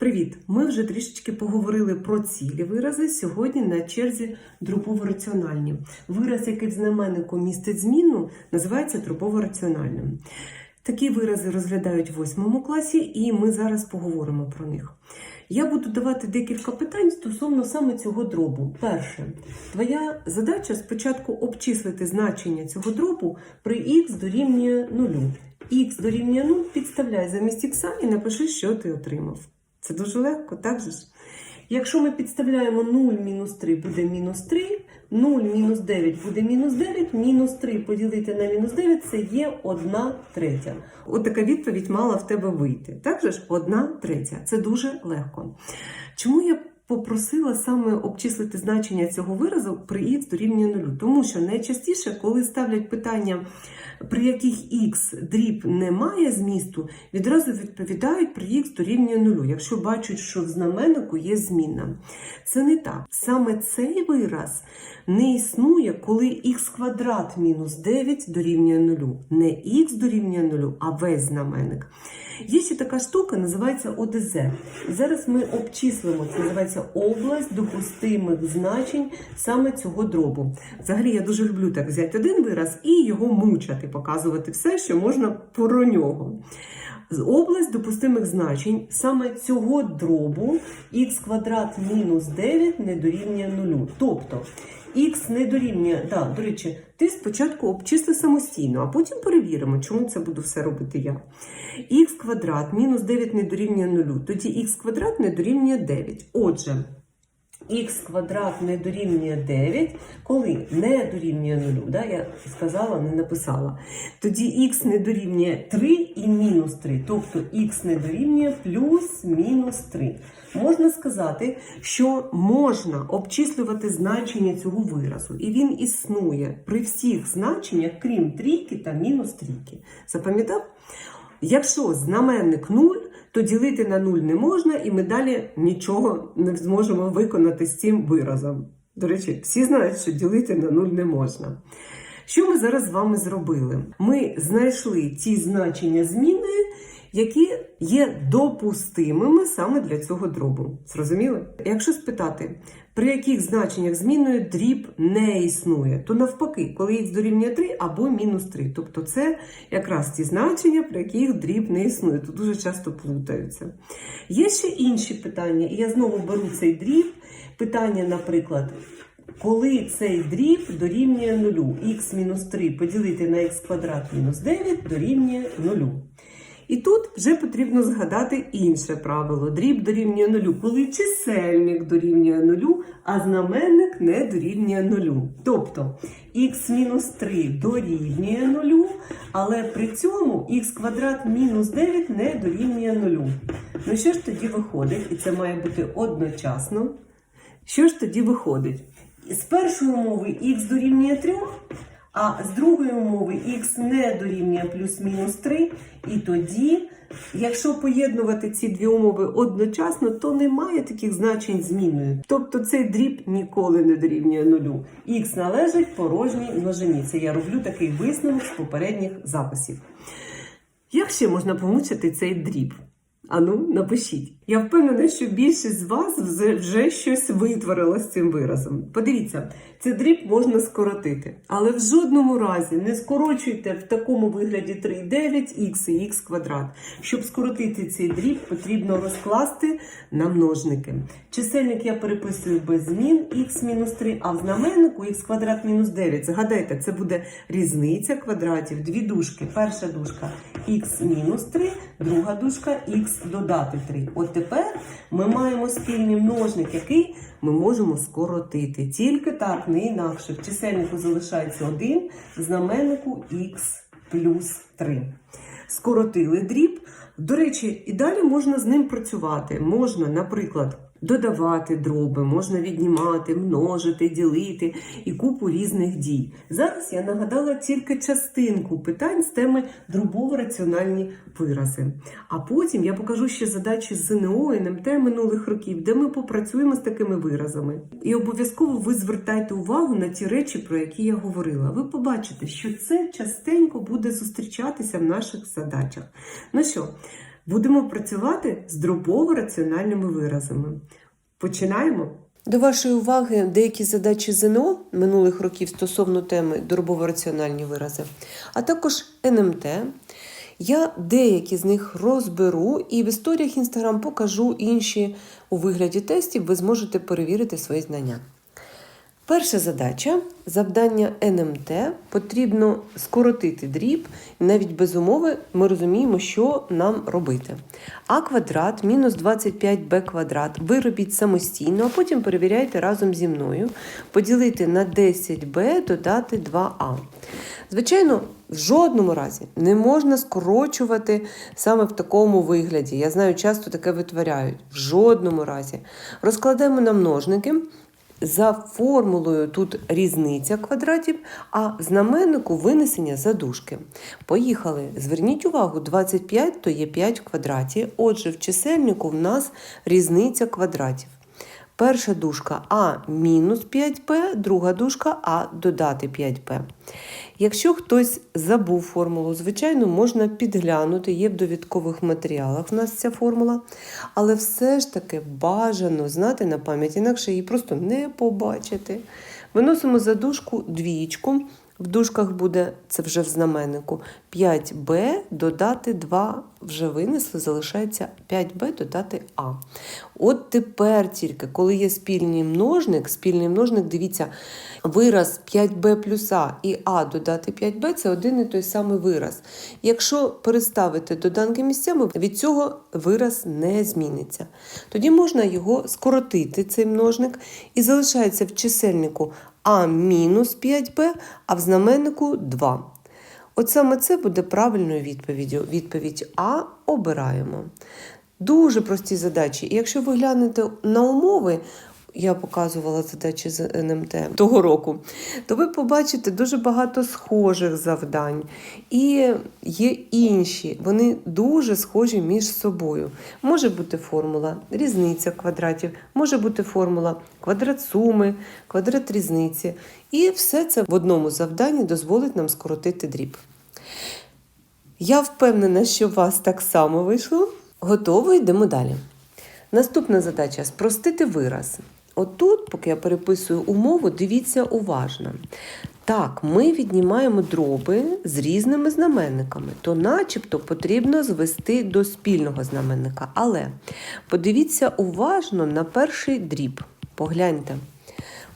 Привіт! Ми вже трішечки поговорили про цілі вирази. Сьогодні на черзі дробово-раціональні. Вираз, який в знаменнику містить змінну, називається дробово-раціональним. Такі вирази розглядають в восьмому класі, і ми зараз поговоримо про них. Я буду давати декілька питань стосовно саме цього дробу. Перше, твоя задача спочатку обчислити значення цього дробу при х дорівнює нулю. Х дорівнює 0, підставляй замість х і напиши, що ти отримав. Це дуже легко, так же ж? Якщо ми підставляємо 0 мінус 3 буде мінус 3, 0 мінус 9 буде мінус 9, мінус 3 поділити на мінус 9 це є 1 третя. От така відповідь мала в тебе вийти. Так же ж 1 третя. Це дуже легко. Чому я попросила саме обчислити значення цього виразу при х дорівнює 0? Тому що найчастіше, коли ставлять питання, при яких х дріб не має змісту, відразу відповідають при х дорівнює 0, якщо бачать, що в знаменнику є змінна. Це не так. Саме цей вираз не існує, коли х квадрат мінус 9 дорівнює 0. Не х дорівнює 0, а весь знаменник. Є ще така штука, називається ОДЗ. Зараз ми обчислимо, це називається область допустимих значень саме цього дробу. Взагалі, я дуже люблю так взяти один вираз і його мучати, показувати все, що можна про нього. Область допустимих значень саме цього дробу х квадрат мінус 9 не дорівнює 0. Тобто х не дорівнює, да, до речі, ти спочатку обчисли самостійно, а потім перевіримо, чому це буду все робити я. х квадрат мінус 9 не дорівнює 0, тоді х квадрат не дорівнює 9. Отже, х квадрат не дорівнює 9, коли не дорівнює 0, да, я сказала, не написала. Тоді х не дорівнює 3 і мінус 3, тобто х не дорівнює плюс мінус 3. Можна сказати, що можна обчислювати значення цього виразу, і він існує при всіх значеннях, крім трійки та мінус трійки. Запам'ятав? Якщо знаменник 0, то ділити на 0 не можна, і ми далі нічого не зможемо виконати з цим виразом. До речі, всі знають, що ділити на 0 не можна. Що ми зараз з вами зробили? Ми знайшли ті значення зміни, які є допустимими саме для цього дробу. Зрозуміли? Якщо спитати, при яких значеннях зміною дріб не існує, то навпаки, коли х дорівнює 3 або мінус 3. Тобто це якраз ті значення, при яких дріб не існує. Тут дуже часто плутаються. Є ще інші питання, і я знову беру цей дріб. Питання, наприклад. Коли цей дріб дорівнює нулю, х мінус 3 поділити на х квадрат мінус 9 дорівнює нулю. І тут вже потрібно згадати інше правило. Дріб дорівнює нулю, коли чисельник дорівнює нулю, а знаменник не дорівнює нулю. Тобто х мінус 3 дорівнює нулю, але при цьому х квадрат мінус 9 не дорівнює нулю. Ну що ж тоді виходить? І це має бути одночасно. Що ж тоді виходить? З першої умови х дорівнює 3, а з другої умови х не дорівнює плюс-мінус 3. І тоді, якщо поєднувати ці дві умови одночасно, то немає таких значень зміною. Тобто цей дріб ніколи не дорівнює нулю. Х належить порожній множині. Це я роблю такий висновок з попередніх записів. Як ще можна помучити цей дріб? Ану, напишіть. Я впевнена, що більшість з вас вже, вже щось витворила з цим виразом. Подивіться, цей дріб можна скоротити, але в жодному разі не скорочуйте в такому вигляді 3,9 х і х квадрат. Щоб скоротити цей дріб, потрібно розкласти на множники. Чисельник я переписую без змін х мінус 3, а в знаменнику х квадрат мінус 9. Згадайте, це буде різниця квадратів, дві дужки. Перша дужка х мінус 3, друга дужка х додати 3. От тепер ми маємо спільний множник, який ми можемо скоротити. Тільки так, не інакше. В чисельнику залишається 1, в знаменнику х плюс 3. Скоротили дріб. До речі, і далі можна з ним працювати. Можна, наприклад, додавати дроби, можна віднімати, множити, ділити і купу різних дій. Зараз я нагадала тільки частинку питань з теми дробово-раціональні вирази. А потім я покажу ще задачі з ЗНО і НМТ минулих років, де ми попрацюємо з такими виразами. І обов'язково ви звертайте увагу на ті речі, про які я говорила. Ви побачите, що це частенько буде зустрічатися в наших задачах. Ну що, Будемо працювати з дробово-раціональними виразами. Починаємо. До вашої уваги деякі задачі ЗНО минулих років стосовно теми дробово-раціональні вирази, а також НМТ. Я деякі з них розберу і в історіях Інстаграм покажу інші у вигляді тестів, ви зможете перевірити свої знання. Перша задача завдання НМТ потрібно скоротити дріб, і навіть без умови ми розуміємо, що нам робити. А квадрат мінус 25Б квадрат ви робіть самостійно, а потім перевіряйте разом зі мною. Поділити на 10Б, додати 2А. Звичайно, в жодному разі не можна скорочувати саме в такому вигляді. Я знаю, часто таке витворяють. В жодному разі. Розкладемо на множники. За формулою тут різниця квадратів, а знаменнику винесення задушки. Поїхали. Зверніть увагу, 25 то є 5 в квадраті. Отже, в чисельнику в нас різниця квадратів. Перша дужка А мінус 5П, друга дужка А додати 5П. Якщо хтось забув формулу, звичайно, можна підглянути, є в довідкових матеріалах в нас ця формула, але все ж таки бажано знати на пам'ять, інакше її просто не побачити. Виносимо за дужку двієчку. В дужках буде, це вже в знаменнику, 5b додати 2 вже винесли, залишається 5b додати А. От тепер тільки, коли є спільний множник, спільний множник, дивіться, вираз 5b плюс А і А додати 5b це один і той самий вираз. Якщо переставити доданки місцями, від цього вираз не зміниться. Тоді можна його скоротити, цей множник, і залишається в чисельнику а мінус 5b, а в знаменнику 2. От саме це буде правильною відповіддю. Відповідь А обираємо. Дуже прості задачі. І якщо ви глянете на умови, я показувала задачі з НМТ того року, то ви побачите дуже багато схожих завдань. І є інші, вони дуже схожі між собою. Може бути формула різниця квадратів, може бути формула квадрат суми, квадрат різниці. І все це в одному завданні дозволить нам скоротити дріб. Я впевнена, що у вас так само вийшло. Готово, йдемо далі. Наступна задача спростити вираз. Отут, поки я переписую умову, дивіться уважно. Так, ми віднімаємо дроби з різними знаменниками, то начебто потрібно звести до спільного знаменника. Але подивіться уважно на перший дріб. Погляньте.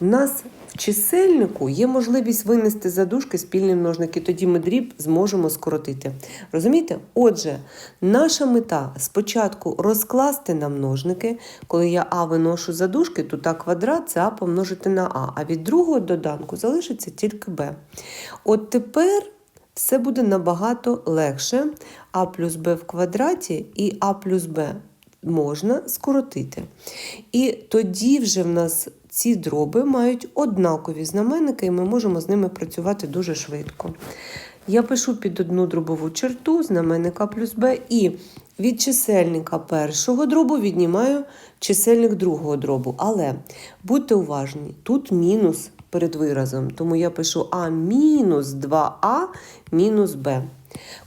У нас чисельнику є можливість винести за дужки спільні множники, тоді ми дріб зможемо скоротити. Розумієте? Отже, наша мета спочатку розкласти на множники. Коли я А виношу за дужки, то А квадрат це А помножити на А, а від другого доданку залишиться тільки Б. От тепер все буде набагато легше. А плюс Б в квадраті і А плюс Б можна скоротити. І тоді вже в нас ці дроби мають однакові знаменники, і ми можемо з ними працювати дуже швидко. Я пишу під одну дробову черту знаменника плюс b, і від чисельника першого дробу віднімаю чисельник другого дробу. Але будьте уважні, тут мінус перед виразом, тому я пишу А мінус 2а мінус b.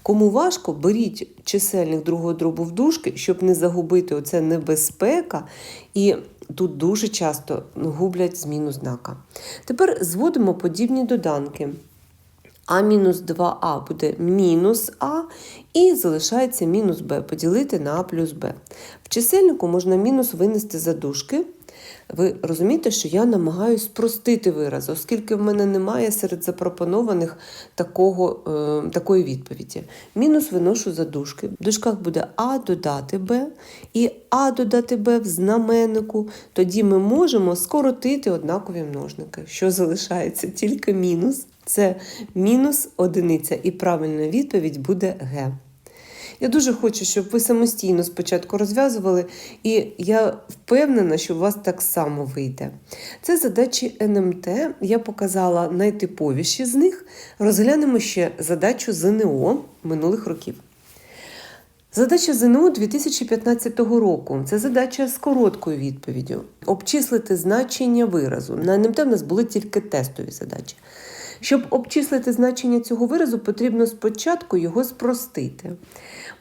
Кому важко, беріть чисельник другого дробу в дужки, щоб не загубити оце небезпека. І тут дуже часто гублять зміну знака. Тепер зводимо подібні доданки. А мінус 2а буде мінус А, і залишається мінус Б поділити на А плюс Б. В чисельнику можна мінус винести за дужки. Ви розумієте, що я намагаюся спростити вираз, оскільки в мене немає серед запропонованих такого, е, такої відповіді. Мінус виношу за дужки. В дужках буде А додати Б і А додати Б в знаменнику. Тоді ми можемо скоротити однакові множники. Що залишається? Тільки мінус. Це мінус одиниця, і правильна відповідь буде Г. Я дуже хочу, щоб ви самостійно спочатку розв'язували, і я впевнена, що у вас так само вийде. Це задачі НМТ. Я показала найтиповіші з них. Розглянемо ще задачу ЗНО минулих років. Задача ЗНО 2015 року. Це задача з короткою відповіддю. Обчислити значення виразу. На НМТ в нас були тільки тестові задачі. Щоб обчислити значення цього виразу, потрібно спочатку його спростити.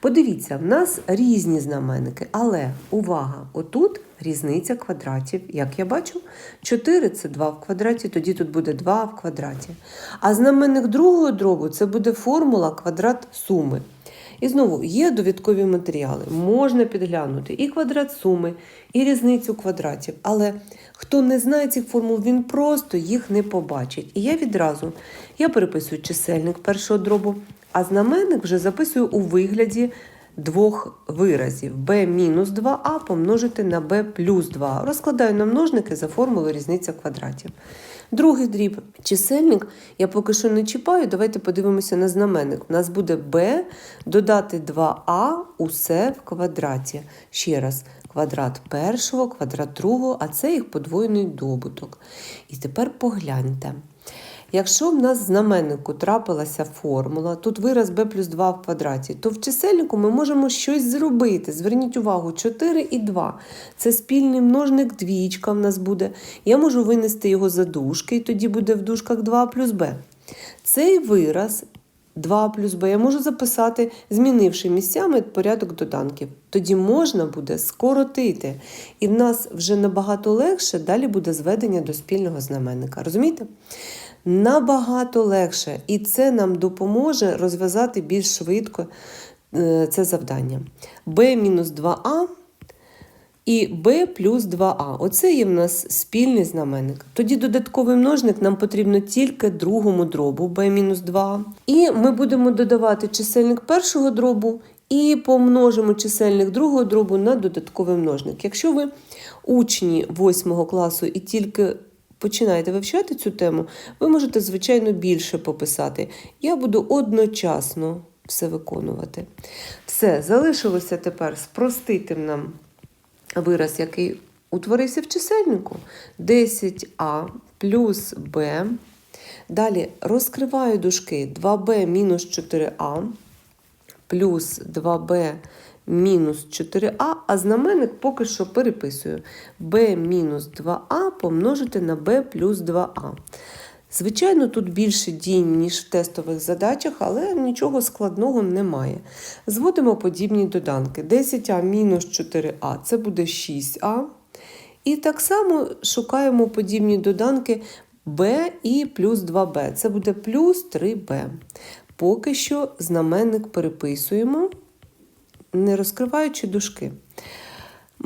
Подивіться, в нас різні знаменники, але увага! Отут різниця квадратів. Як я бачу, 4 це 2 в квадраті, тоді тут буде 2 в квадраті. А знаменник другого дробу це буде формула квадрат суми. І знову є довідкові матеріали. Можна підглянути і квадрат суми, і різницю квадратів. Але хто не знає цих формул, він просто їх не побачить. І я відразу я переписую чисельник першого дробу, а знаменник вже записую у вигляді двох виразів b мінус 2а помножити на b плюс 2. Розкладаю на множники за формулою різниця квадратів. Другий дріб чисельник я поки що не чіпаю. Давайте подивимося на знаменник. У нас буде b додати 2а усе в квадраті. Ще раз, квадрат першого, квадрат другого, а це їх подвоєний добуток. І тепер погляньте. Якщо в нас в знаменнику трапилася формула, тут вираз b плюс 2 в квадраті, то в чисельнику ми можемо щось зробити. Зверніть увагу, 4 і 2. Це спільний множник двічка в нас буде. Я можу винести його за дужки, і тоді буде в дужках 2 плюс b. Цей вираз 2 плюс b я можу записати, змінивши місцями порядок доданків. Тоді можна буде скоротити. І в нас вже набагато легше далі буде зведення до спільного знаменника. Розумієте? Набагато легше, і це нам допоможе розв'язати більш швидко е, це завдання. b-2а і b плюс 2а. Оце є в нас спільний знаменник. Тоді додатковий множник нам потрібно тільки другому дробу b-2а. І ми будемо додавати чисельник першого дробу і помножимо чисельник другого дробу на додатковий множник. Якщо ви учні 8 класу і тільки починаєте вивчати цю тему, ви можете, звичайно, більше пописати. Я буду одночасно все виконувати. Все, залишилося тепер спростити нам вираз, який утворився в чисельнику. 10а плюс b. Далі розкриваю дужки 2b мінус 4а плюс 2b мінус 4а, а знаменник поки що переписую b мінус 2а помножити на b плюс 2а. Звичайно, тут більше дій, ніж в тестових задачах, але нічого складного немає. Зводимо подібні доданки. 10а мінус 4а це буде 6а. І так само шукаємо подібні доданки b і плюс 2b. Це буде плюс 3b. Поки що знаменник переписуємо не розкриваючи дужки.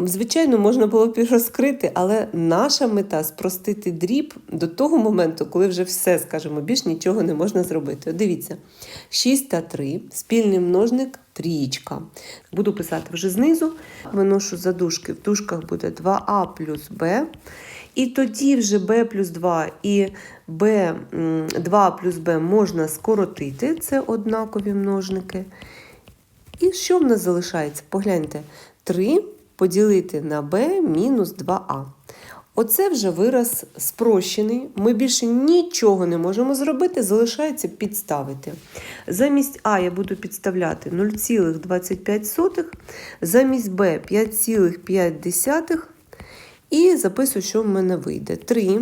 Звичайно, можна було б і розкрити, але наша мета спростити дріб до того моменту, коли вже все, скажімо, більш нічого не можна зробити. От Дивіться, 6 та 3, спільний множник трієчка. Буду писати вже знизу, виношу за дужки, в дужках буде 2а плюс b. І тоді вже b плюс 2 і b, 2 плюс b можна скоротити, це однакові множники. І що в нас залишається? Погляньте, 3 поділити на b мінус 2а. Оце вже вираз спрощений. Ми більше нічого не можемо зробити, залишається підставити. Замість А я буду підставляти 0,25, замість Б 5,5. І записую, що в мене вийде. 3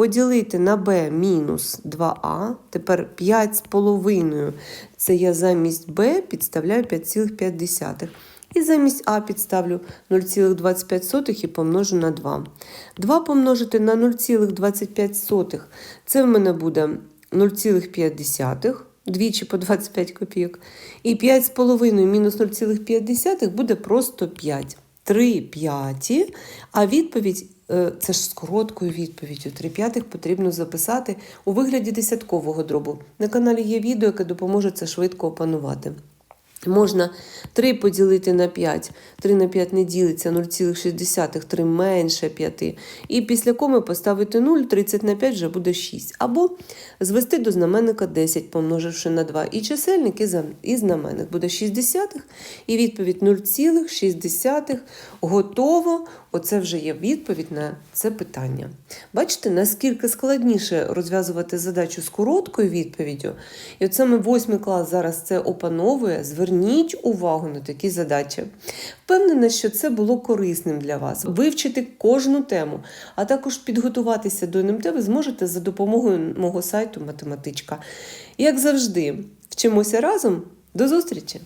поділити на b мінус 2а, тепер 5,5 це я замість b підставляю 5,5. І замість а підставлю 0,25 і помножу на 2. 2 помножити на 0,25 це в мене буде 0,5. Двічі по 25 копійок. І 5,5 мінус 0,5 буде просто 5. 3 п'яті, а відповідь це ж з короткою відповіддю. Три п'ятих потрібно записати у вигляді десяткового дробу. На каналі є відео, яке допоможе це швидко опанувати. Можна 3 поділити на 5. 3 на 5 не ділиться 0,6, 3 менше 5. І після коми поставити 0, 30 на 5 вже буде 6. Або звести до знаменника 10, помноживши на 2. І чисельник, і, знаменник буде 60, і відповідь 0,6. Готово. Оце вже є відповідь на це питання. Бачите, наскільки складніше розв'язувати задачу з короткою відповіддю. І от саме 8 клас зараз це опановує. Зверніть зверніть увагу на такі задачі. Впевнена, що це було корисним для вас. Вивчити кожну тему, а також підготуватися до НМТ ви зможете за допомогою мого сайту Математичка. Як завжди, вчимося разом. До зустрічі!